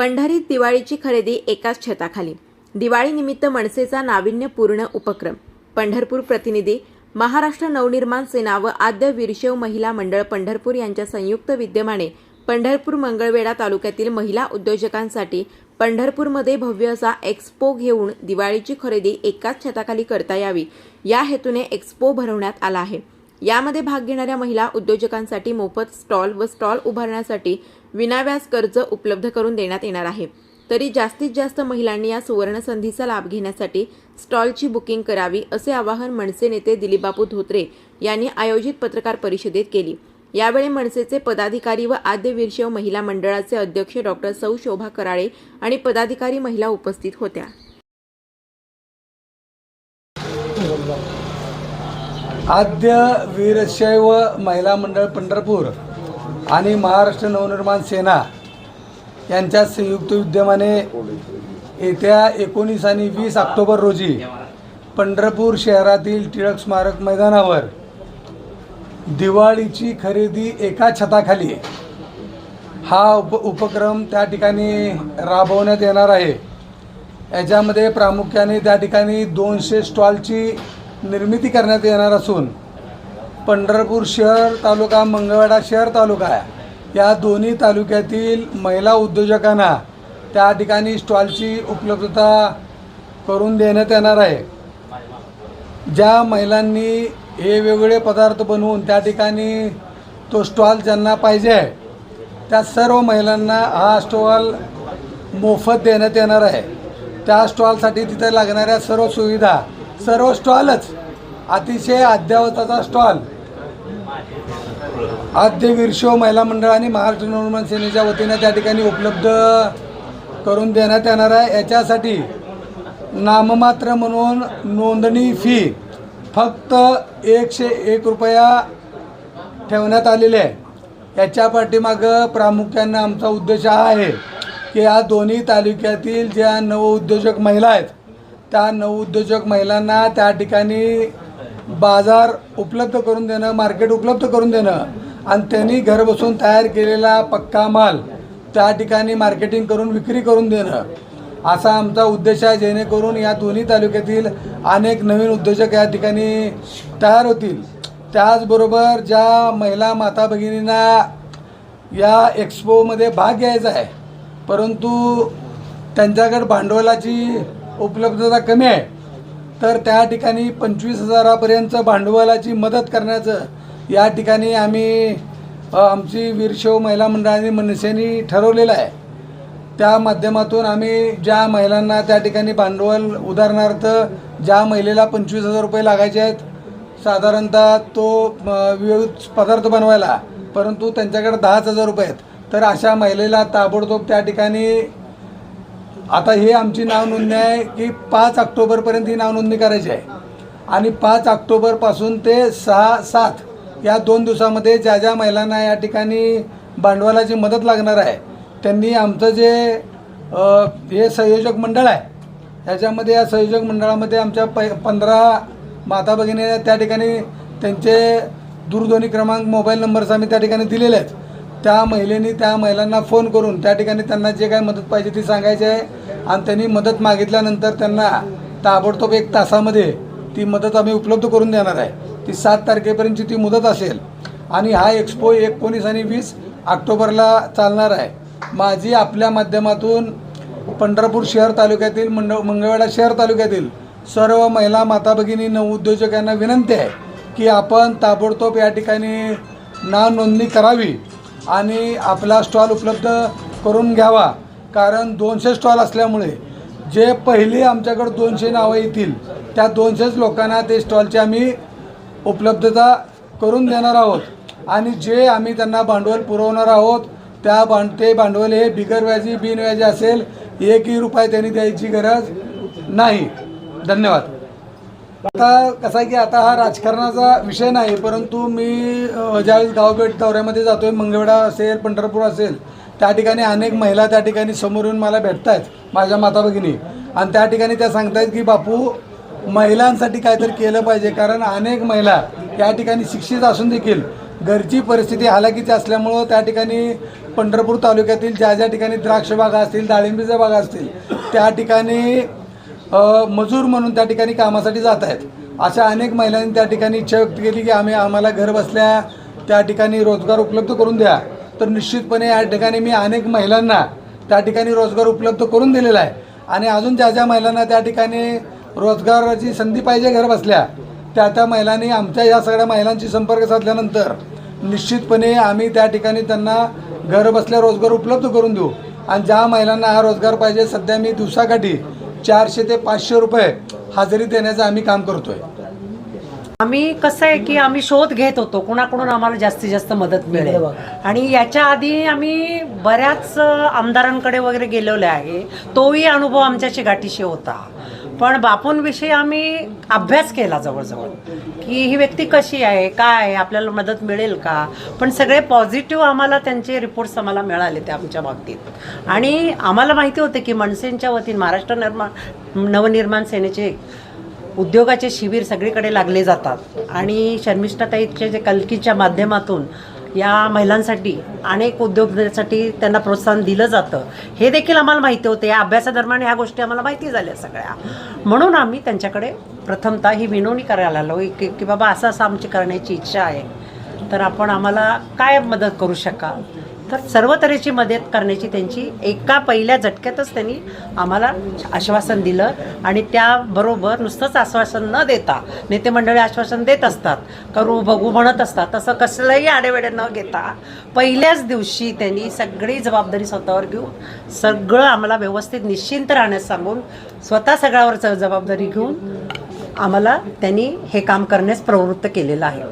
पंढरीत दिवाळीची खरेदी एकाच छताखाली. दिवाळीनिमित्त मनसेचा नाविन्यपूर्ण उपक्रम. पंढरपूर प्रतिनिधी महाराष्ट्र नवनिर्माण सेना व आद्य वीरशैव महिला मंडळ पंढरपूर यांच्या संयुक्त विद्यमाने पंढरपूर मंगळवेढा तालुक्यातील महिला उद्योजकांसाठी पंढरपूरमध्ये भव्य असा एक्स्पो घेऊन दिवाळीची खरेदी एकाच छताखाली करता यावी. या हेतूने एक्स्पो भरवण्यात आला आहे. यामध्ये भाग घेणाऱ्या महिला उद्योजकांसाठी मोफत स्टॉल व स्टॉल उभारण्यासाठी विनाव्याज कर्ज उपलब्ध करून देण्यात येणार आहे. तरी जास्तीत जास्त महिलांनी या सुवर्णसंधीचा लाभ घेण्यासाठी स्टॉलची बुकिंग करावी असे आवाहन मनसे नेते दिलीपबापू धोत्रे यांनी आयोजित पत्रकार परिषदेत केली. यावेळी मनसेचे पदाधिकारी व आद्य वीरशैव महिला मंडळाचे अध्यक्ष डॉक्टर सौ शोभा कराळे आणि पदाधिकारी महिला उपस्थित होत्या. आद्य वीरशैव महिला मंडळ पंढरपूर आणि महाराष्ट्र नवनिर्माण सेना यांच्या संयुक्त विद्यमाने येत्या एकोणीस आणि वीस ऑक्टोबर रोजी पंढरपूर शहरातील टिळक स्मारक मैदानावर दिवाळीची खरेदी एका छताखाली हा उप उपक्रम त्या ठिकाणी राबवण्यात येणार आहे. याच्यामध्ये प्रामुख्याने त्या ठिकाणी दोनशे स्टॉलची निर्मिती करण्यात येणार असून पंढरपूर शहर तालुका मंगळवाडा शहर तालुका या दोन्ही तालुक्यातील महिला उद्योजकांना त्या ठिकाणी स्टॉलची उपलब्धता करून देण्यात येणार आहे. ज्या महिलांनी हे वेगवेगळे पदार्थ बनवून त्या ठिकाणी तो स्टॉल ज्यांना पाहिजे आहे त्या सर्व महिलांना हा स्टॉल मोफत देण्यात येणार आहे. त्या स्टॉलसाठी तिथे लागणाऱ्या सर्व सुविधा सर्व स्टॉलच अतिशय अद्यावताचा स्टॉल. आद्य वीरशो महिला मंडळ आणि महाराष्ट्र नवनिर्माण सेनेच्या वतीनं त्या ठिकाणी उपलब्ध करून देण्यात येणार आहे. याच्यासाठी नाममात्र म्हणून नोंदणी फी फक्त एकशे एक रुपया ठेवण्यात आलेली आहे. याच्या पाठीमागं प्रामुख्यानं आमचा उद्देश हा आहे की या दोन्ही तालुक्यातील ज्या नवउद्योजक महिला आहेत त्या नवउद्योजक महिलांना त्या ठिकाणी बाजार उपलब्ध करून देणं मार्केट उपलब्ध करून देणं आणि त्यांनी घर बसून तयार केलेला पक्का माल त्या ठिकाणी मार्केटिंग करून विक्री करून देणं. असा आमचा उद्देश आहे जेणेकरून या दोन्ही तालुक्यातील अनेक नवीन उद्योजक या ठिकाणी तयार होतील. त्याचबरोबर ज्या महिला माता भगिनींना या एक्सपोमध्ये भाग घ्यायचा आहे परंतु त्यांच्याकडे भांडवलाची उपलब्धता कमी आहे. तर त्या ठिकाणी पंचवीस हजारापर्यंत भांडवलाची मदत करण्याचं या ठिकाणी आम्ही आमची वीरशैव महिला मंडळाने मनसेनी ठरवलेलं आहे. त्या माध्यमातून आम्ही ज्या महिलांना त्या ठिकाणी भांडवल उदाहरणार्थ ज्या महिलेला पंचवीस हजार रुपये लागायचे आहेत साधारणतः तो विविध पदार्थ बनवायला परंतु त्यांच्याकडे दहाच हजार रुपये आहेत. तर अशा महिलेला ताबडतोब त्या ठिकाणी आता हे आमची नावनोंदणी आहे की पाच ऑक्टोबरपर्यंत ही नावनोंदणी करायची आहे. आणि पाच ऑक्टोबरपासून ते सहा सात या दोन दिवसामध्ये ज्या ज्या महिलांना या ठिकाणी भांडवलाची मदत लागणार आहे त्यांनी आमचं जे हे संयोजक मंडळ आहे ह्याच्यामध्ये या संयोजक मंडळामध्ये आमच्या प पंधरा माता भगिनी त्या ठिकाणी त्यांचे दूरध्वनी क्रमांक मोबाईल नंबर्स आम्ही त्या ठिकाणी दिलेले आहेत. त्या महिलेनी त्या महिलांना फोन करून त्या ठिकाणी त्यांना जे काही मदत पाहिजे ती सांगायची आहे. आणि त्यांनी मदत मागितल्यानंतर त्यांना ताबडतोब एक तासामध्ये ती मदत आम्ही उपलब्ध करून देणार आहे. ती सात तारखेपर्यंतची ती मुदत असेल. आणि हा एक्सपो एकोणीस आणि वीस ऑक्टोबरला चालणार आहे. माझी आपल्या माध्यमातून पंढरपूर शहर तालुक्यातील मंड मंगळवेढा शहर तालुक्यातील सर्व महिला माता भगिनी नवउद्योजकांना विनंती आहे की आपण ताबडतोब या ठिकाणी नाव नोंदणी करावी. आणि आपला स्टॉल उपलब्ध करून घ्यावा. कारण दोनशे स्टॉल असल्यामुळे जे पहिले आमच्याकडं दोनशे नावं येतील त्या दोनशेच लोकांना ते स्टॉलची आम्ही उपलब्धता करून देणार आहोत. आणि जे आम्ही त्यांना भांडवल पुरवणार आहोत त्या भांड ते भांडवल हे बिगर व्याजी बिनव्याजी असेल एकही रुपये त्यांनी द्यायची गरज नाही. धन्यवाद. आता कसं आहे की आता हा राजकारणाचा विषय नाही परंतु मी ज्यावेळेस गावभेट दौऱ्यामध्ये जातो आहे मंगळवेढा असेल पंढरपूर असेल त्या ठिकाणी अनेक महिला त्या ठिकाणी समोर येऊन मला भेटत आहेत माझ्या माता भगिनी. आणि त्या ठिकाणी त्या सांगतायत की बापू महिलांसाठी काहीतरी केलं पाहिजे कारण अनेक महिला या ठिकाणी शिक्षित असून देखील घरची परिस्थिती हालाकीची असल्यामुळं त्या ठिकाणी पंढरपूर तालुक्यातील ज्या ज्या ठिकाणी द्राक्ष बागा असतील डाळिंबीच्या बागा असतील त्या ठिकाणी मजूर म्हणून त्या ठिकाणी कामासाठी जात आहेत. अशा अनेक महिलांनी त्या ठिकाणी इच्छा व्यक्त केली की आम्ही आम्हाला घर बसल्या त्या ठिकाणी रोजगार उपलब्ध करून द्या. तर निश्चितपणे या ठिकाणी मी अनेक महिलांना त्या ठिकाणी रोजगार उपलब्ध करून दिलेला आहे. आणि अजून ज्या ज्या महिलांना त्या ठिकाणी रोजगाराची संधी पाहिजे घर बसल्या त्या त्या महिलांनी आमच्या या सगळ्या महिलांशी संपर्क साधल्यानंतर निश्चितपणे आम्ही त्या ठिकाणी त्यांना घर बसल्या रोजगार उपलब्ध करून देऊ. आणि ज्या महिलांना हा रोजगार पाहिजे सध्या मी दिवसाकाठी चारशे ते पाचशे रुपये हजेरी देण्याचं आम्ही काम करतोय. आम्ही कसं आहे की आम्ही शोध घेत होतो कुणाकडून आम्हाला जास्तीत जास्त मदत मिळेल. आणि याच्या आधी आम्ही बऱ्याच आमदारांकडे वगैरे गेलेलो आहे. तोही अनुभव आमच्याशी गाठीशी होता. पण बापूंविषयी आम्ही अभ्यास केला जवळजवळ की ही व्यक्ती कशी आहे काय आहे आपल्याला मदत मिळेल का? पण सगळे पॉझिटिव्ह आम्हाला त्यांचे रिपोर्ट्स आम्हाला मिळाले ते आमच्या बाबतीत. आणि आम्हाला माहिती होते की मनसेंच्या वतीने महाराष्ट्र निर्माण नवनिर्माण सेनेचे उद्योगाचे शिबिर सगळीकडे लागले जातात. आणि शर्मिष्ठाताईचे जे कलकीच्या माध्यमातून या महिलांसाठी अनेक उद्योगासाठी त्यांना प्रोत्साहन दिलं जातं. हे देखील आम्हाला माहिती होतं. या अभ्यासादरम्यान ह्या गोष्टी आम्हाला माहिती झाल्या सगळ्या. म्हणून आम्ही त्यांच्याकडे प्रथमतः ही विनवणी करायला आलो की की बाबा असं असं आमची करण्याची इच्छा आहे. तर आपण आम्हाला काय मदत करू शकाल? तर सर्व तऱ्हेची मदत करण्याची त्यांची एका पहिल्या झटक्यातच त्यांनी आम्हाला आश्वासन दिलं. आणि त्याबरोबर नुसतंच आश्वासन न देता नेते मंडळी आश्वासन देत असतात करू बघू म्हणत असतात तसं कसलंही आडेवेडे न घेता पहिल्याच दिवशी त्यांनी सगळी जबाबदारी स्वतःवर घेऊन सगळं आम्हाला व्यवस्थित निश्चिंत राहण्यास सांगून स्वतः सगळ्यावर जबाबदारी घेऊन आम्हाला त्यांनी हे काम करण्यास प्रवृत्त केलेलं आहे.